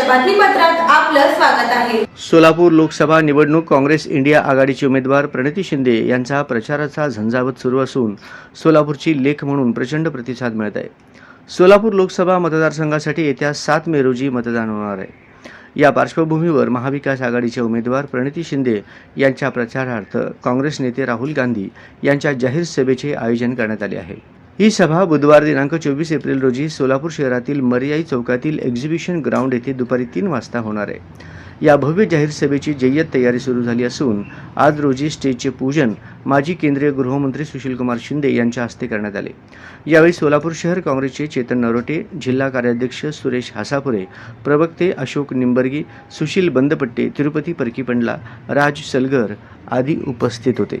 बातमीपत्रात आपलं स्वागत आहे. सोलापूर लोकसभा निवडणूक काँग्रेस इंडिया आघाडीचे उमेदवार प्रणिती शिंदे यांचा प्रचाराचा झंझावत सुरू असून सोलापूरची लेख म्हणून प्रचंड प्रतिसाद मिळत आहे. सोलापूर लोकसभा मतदारसंघासाठी येत्या सात मे रोजी मतदान होणार आहे. या पार्श्वभूमीवर महाविकास आघाडीचे उमेदवार प्रणिती शिंदे यांच्या प्रचारार्थ काँग्रेस नेते राहुल गांधी यांच्या जाहीर सभेचे आयोजन करण्यात आले आहे. ही सभा बुधवार दिनांक चोवीस एप्रिल रोजी सोलापूर शहरातील मर्याई चौकातील एक्झिबिशन ग्राउंड येथे दुपारी तीन वाजता होणार आहे. या भव्य जाहीर सभेची जय्यत तयारी सुरू झाली असून आज रोजी स्टेजचे पूजन माजी केंद्रीय गृहमंत्री सुशीलकुमार शिंदे यांच्या हस्ते करण्यात आले. यावेळी सोलापूर शहर काँग्रेसचे चेतन नरोटे जिल्हा कार्याध्यक्ष सुरेश हासापुरे प्रवक्ते अशोक निंबर्गी सुशील बंदपट्टे तिरुपती परकीपंडला राज सलगर आदी उपस्थित होते.